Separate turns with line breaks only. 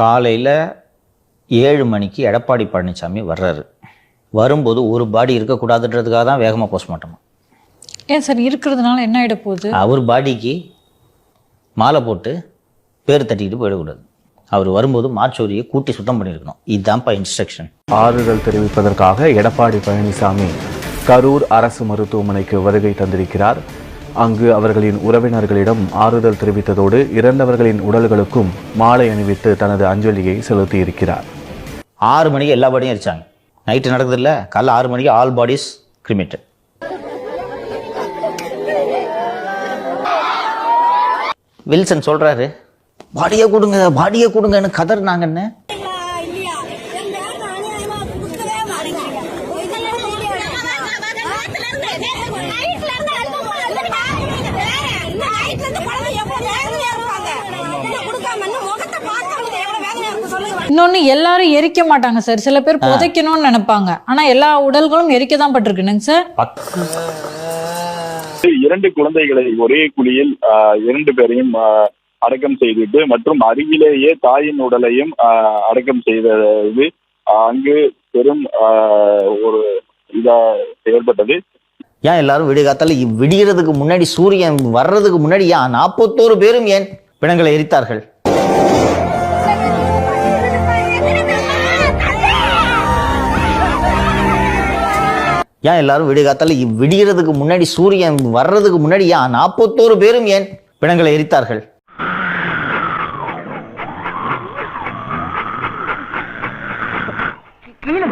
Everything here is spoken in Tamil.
காலையில் ஏழு மணிக்கு எடப்பாடி பழனிசாமி வர்றாரு. வரும்போது ஒரு பாடி இருக்கக்கூடாதுன்றதுக்காக தான் வேகமாக போஸ்ட்மார்ட்டம்
ஏன் சார் இருக்கிறதுனால என்ன ஆயிட போகுது?
அவர் பாடிக்கு மாலை போட்டு பேர் தட்டிக்கிட்டு போயிடக்கூடாது. அவர் வரும்போது மாச்சோரியை கூட்டி சுத்தம் பண்ணியிருக்கணும். இதுதான்ப்பா இன்ஸ்ட்ரக்ஷன்
ஆறுதல் தெரிவிப்பதற்காக எடப்பாடி பழனிசாமி கரூர் அரசு மருத்துவமனைக்கு வருகை தந்திருக்கிறார். அங்கு அவர்களின் உறவினர்களிடம் ஆறுதல் தெரிவித்ததோடு இறந்தவர்களின் உடல்களுக்கும் மாலை அணிவித்து தனது அஞ்சலியை செலுத்தியிருக்கிறார்.
ஆறு மணிக்கு எல்லா பாடியும் எரிச்சாங்க. நைட்டு நடக்குதுல்ல? காலைல ஆறு மணிக்கு ஆல் பாடிஸ் கிரிமேட்டட் வில்சன் சொல்றாரு பாடியை கொடுங்க பாடியை கொடுங்கன்னு கதறினாங்கன்னு
இன்னொன்னு எல்லாரும் எரிக்க மாட்டாங்க சார். சில பேர் புதைக்கணும்னு நினைப்பாங்க. ஆனா எல்லா உடல்களும் எரிக்க தான் பட்டிருக்குனுங்க சார்.
இரண்டு குழந்தைகளை ஒரே குழியில் இரண்டு பேரையும் அடக்கம் செய்துவிட்டு மற்றும் அருகிலேயே தாயின் உடலையும் அடக்கம் செய்தது. அங்கு பெரும் ஆஹ், ஒரு இதா ஏற்பட்டது.
ஏன் எல்லாரும் விடிகாத்தால விடிகிறதுக்கு முன்னாடி சூரியன் வர்றதுக்கு முன்னாடி ஏன் நாற்பத்தோரு பேரும் ஏன் பிணங்களை எரித்தார்கள்? ஏன் எல்லாரும் விடிகாத்தால விடிகிறதுக்கு முன்னாடி சூரியன் வர்றதுக்கு முன்னாடி ஏன் நாற்பத்தோரு பேரும் ஏன் பிணங்களை எரித்தார்கள்?
கீழே